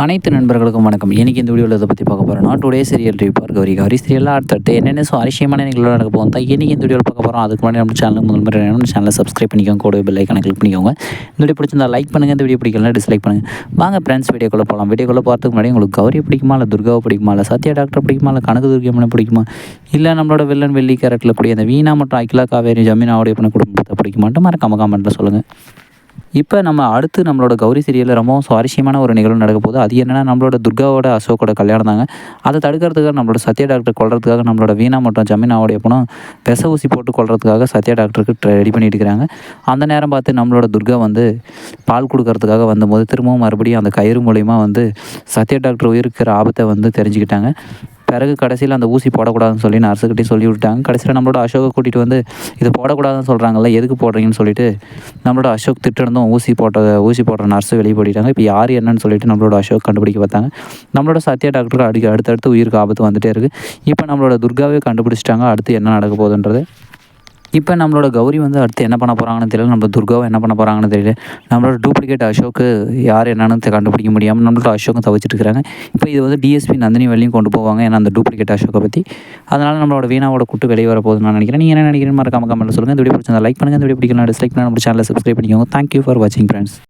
அனைத்து நண்பர்களுக்கும் வணக்கம். இன்றைக்கி இந்த வீடியோவில் இதை பற்றி பார்க்க போகிறோம் today serial review Gowri Gowri சீரியலாக அடுத்தடுத்து என்னென்ன சுவாரஸ்யமான நிகழ்வு நடக்க போகும் தான் இன்றைக்கி இந்த வீடியோவில் பார்க்க போகிறோம் அதுக்கு முன்னாடி நம்ம சேனல் முதல் முறை நம்ம சேனலை சப்ஸ்கிரைப் பண்ணிக்கோங்க. கூட பெல் கணக்கு கிளிக் பண்ணிக்கோங்க. இந்த வீடியோ பிடிச்சிருந்தா லைக் பண்ணுங்கள் இந்த வீடியோ பிடிக்கல டிஸ்லைக் பண்ணுங்கள் வாங்க ஃப்ரெண்ட்ஸ் வீடியோக்குள்ளே போகலாம் வீடியோக்குள்ளே போகிறதுக்கு முன்னாடி உங்களுக்கு கௌரி பிடிக்குமா இல்லை துர்காவை பிடிக்குமா இல்லை சத்யா டாக்டர் பிடிக்குமா இல்லை கனக துர்கியம்மனை பிடிக்குமா இல்லை நம்மளோட வில்லன் வெள்ளி கேரட்டில் கூடிய அந்த வீணா மற்றும் அகிலா காவேரி ஜமீனாவுடைய பண்ண குடும்பத்தை பிடிக்குமான்ட்டு மறக்காம கமெண்ட்டில் சொல்லுங்கள் இப்போ நம்ம அடுத்து நம்மளோட கௌரி சீரியலில் ரொம்பவும் சுவாரஸ்யமான ஒரு நிகழ்வு நடக்க போகுது. அது என்னென்னா நம்மளோட துர்காவோட அசோக்கோட கல்யாணம் தாங்க. அதை தடுக்கிறதுக்காக நம்மளோட சத்யா டாக்டர் கொள்றதுக்காக நம்மளோட வீணா மற்றும் ஜமீனாவோடைய பணம் விச ஊசி போட்டு கொள்றதுக்காக சத்யா டாக்டருக்கு ரெடி பண்ணிட்டு இருக்கிறாங்க அந்த நேரம் பார்த்து நம்மளோட துர்கா வந்து பால் கொடுக்கறதுக்காக வந்தபோது திரும்பவும் மறுபடியும் அந்த கயிறு மூலயமா வந்து சத்யா டாக்டர் உயிருக்கிற ஆபத்தை வந்து தெரிஞ்சுக்கிட்டாங்க. பிறகு கடைசியில் அந்த ஊசி போடக்கூடாதுன்னு சொல்லி நர்ஸுக்கிட்டே சொல்லி விட்டாங்க கடைசியில் நம்மளோட அசோகை கூட்டிகிட்டு வந்து இது போடக்கூடாதுன்னு சொல்கிறாங்கல்ல எதுக்கு போடுறீங்கன்னு சொல்லிட்டு நம்மளோட அசோக் திட்டிருந்தோம் ஊசி போட்ட ஊசி போடுற நர்ஸு வெளியே போட்டிட்டாங்க இப்போ யார் என்னன்னு சொல்லிட்டு நம்மளோட அசோக் கண்டுபிடிக்க பார்த்தாங்க. நம்மளோட சத்யா டாக்டருக்கு அடிக்க அடுத்தடுத்து உயிருக்கு ஆபத்து வந்துட்டே இருக்குது இப்போ நம்மளோட துர்காவே கண்டுபிடிச்சிட்டாங்க. அடுத்து என்ன நடக்க போகுதுன்றது இப்போ நம்மளோட கௌரி வந்து அடுத்து என்ன பண்ண போகிறாங்கன்னு தெரியல. நம்ம துர்காவை என்ன பண்ண போகிறாங்கன்னு தெரியல. நம்மளோட டூப்ளிகேட் அசோக்கு யார் என்னன்னு கண்டுபிடிக்க முடியாமல் நம்மளோட அசோக்கும் தவிச்சிட்டு இருக்கிறாங்க இப்போ இது வந்து டிஎஸ்பி நந்தினி வழியும் கொண்டு போவாங்க. ஏன்னா அந்த டூப்ளிகேட் அசோக்கை பற்றி அதனால் நம்மளோட வீணாவோட குட்டு வெளியே வர போகுதுன்னு நான் நினைக்கிறேன். நீங்கள் என்ன நினைக்கிறேன் மறக்காம கமெண்ட்டில் சொல்லுங்கள் இந்த வீடியோ பிடிச்சிருந்தா லைக் பண்ணுங்கள் இந்த வீடியோ பிடிக்கலாம் டிஸ்லைக் பண்ணி நம்ம சேனலை சப்ஸ்கிரைப் பண்ணிக்கோங்க. தேங்க்யூ ஃபார் வாட்சிங் ஃப்ரெண்ட்ஸ்